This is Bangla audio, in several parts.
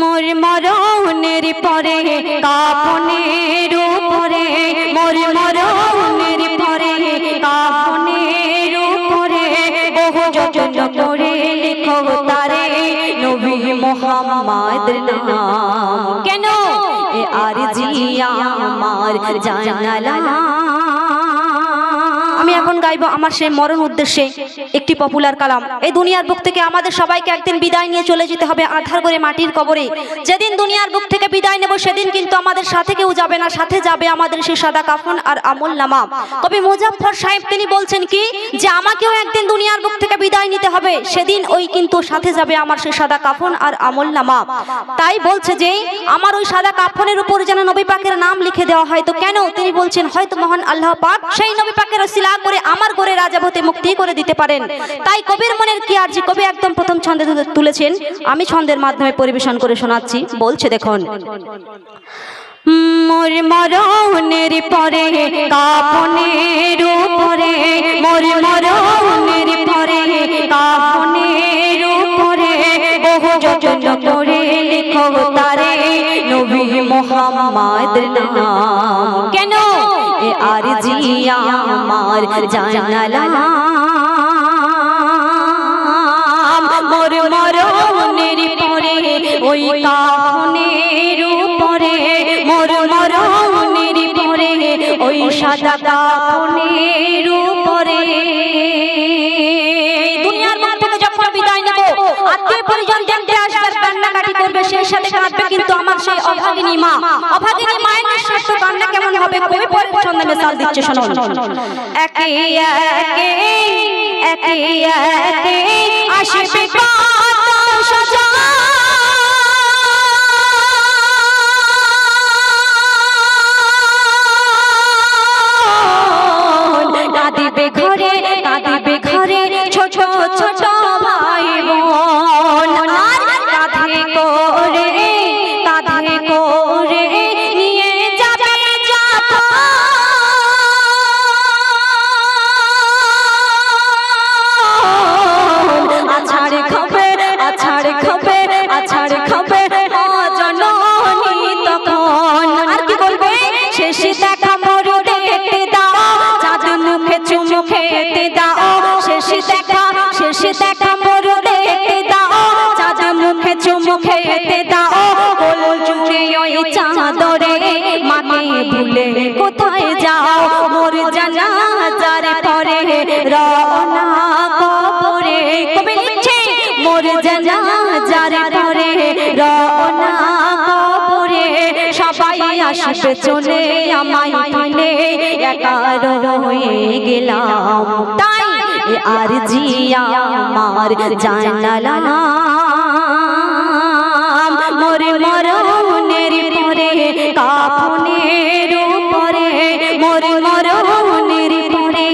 মোর মরণের পরে কাপনের উপরে। মোর মরণের পরে কাপনের উপরে। বহু যতন করে লিখো তারে নবী মোহাম্মদ নাম। কেন? আর জিয়া আমার জানালা আমি এখন গাইবো আমার সেই মরণ উদ্দেশ্যে একটি পপুলার কালাম। এই দুনিয়ার বুক থেকে আমাদের সবাইকে একদিন বিদায় নিয়ে চলে যেতে হবে আধার করে মাটির কবরে। যেদিন দুনিয়ার বুক থেকে বিদায় নেব, সেদিন কিন্তু আমাদের সাথে কেউ যাবে না, সাথে যাবে আমাদের সেই সাদা কাফন আর আমল নামা। কবি মুজাফর সাহেব, তিনি বলছেন কি, যে আমাকেও একদিন দুনিয়ার বুক থেকে বিদায় নিতে হবে, সেদিন ওই কিন্তু সাথে যাবে আমার সেই সাদা কাফন আর আমল নামা। তাই বলছে যে, আমার ওই সাদা কাফনের উপর যেন নবী পাকের নাম লিখে দেওয়া হয়। তো কেন? তিনি বলছেন, হয়তো মহান আল্লাহ পাক সেই নবী পাকের শিলা করে আমার করে রাজাভতে মুক্তি করে দিতে পারেন। তাই কবির মনের কি আরজি? কবি একদম প্রথম ছন্দে তুলেছেন। আমি ছন্দের মাধ্যমে পরিবেশন করে শোনাচ্ছি। বলছে দেখুন। মোর মরণের পরে কাপনের উপরে, মোর মরণের পরে কাপনের উপরে, বহু যতন করে লিখো তারে নবী মোহাম্মদ নাম। কেন আর আমার জানালা মোর মরণের পরে, ওই কাফনের উপরে, মোর মরণের পরে, ওই সাদা কাফনের কান্নাকাটি সেই সাথে কাঁদবে কিন্তু আমার সেই অভাগিনী মা। অভাগিনী মায়ের নিঃশ্বাস কান্না কেমন হবে? কবি পরের ছন্দে মেসাল দিচ্ছে শোনো। একে একে একে একে, আসবে কত সজা। দেখা মোর দাও। মুখে দাও। ওই চাঁদরে মাকে ভুলে কোথায় যাও? মোর জানা পরে রওনা কবরে। কবি লিখছে, মোর জানা পরে রওনা কবরে। সবাই আসবে চলে, আমায় ফেলে একা রয়ে গেলাম। তাই আর জিয়া আমার জানালা মোর মরণের পরে, কাফনের উপরে। মোর মরণের পরে,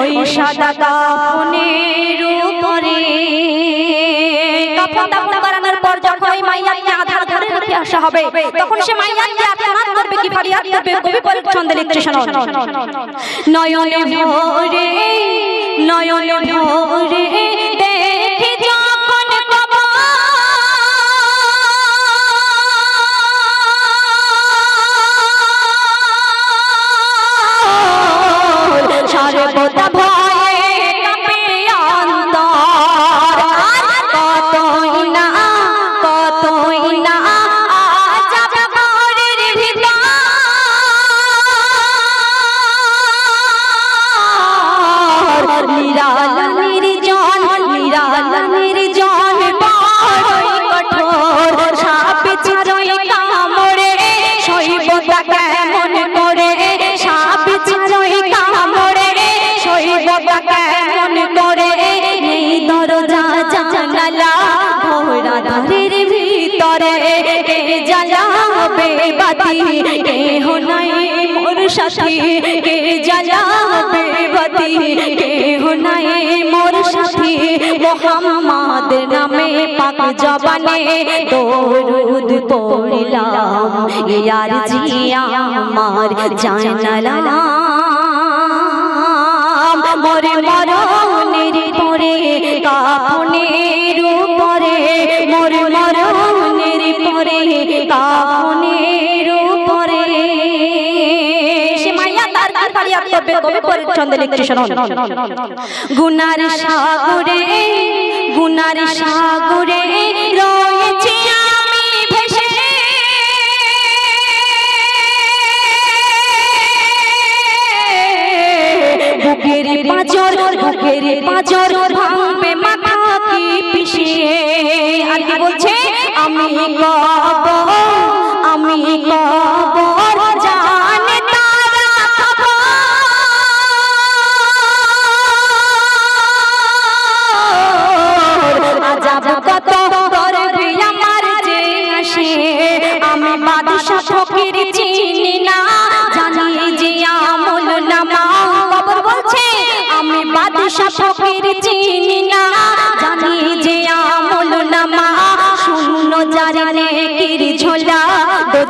ওই সাদা কাফনের উপরে। কাফন দাফন করানোর পর যখন ওই মাইয়াকে আধার ঘরে রেখে আসা হবে, তখন সে মাইয়াকে আত্মনাদ করবে কি ফারিয়াদ করবে? কবি পরের ছন্দে লিখছে শোনো নয়নে ভোরে নয়নে ভরে দেখি যখন সর্বদা বাতি কে নাই মোর সাথী, কে জ্বালাবে বাতি কে নাই মোর সাথী। মোহাম্মদ নামে পাক জবানে দরুদ পড়লাম, ইয়ার জিয়া আমার জানালা মোর মরণের পরে কাপনের উপরে মোর মরণ ফারিয়াদ করবে কবি পরের ছন্দে লিখছে শোনো। গুনার সাগরে গুনার সাগরে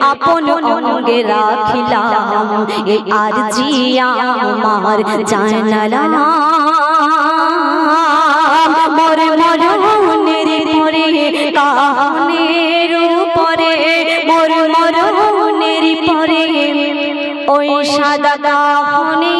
আপন অঙ্গে রাখিলাম। এ আর জিয়া আমার জানালাম। মরে মরণের পরে, কানের উপরে, মর পরে, ওই সাদা কাফনে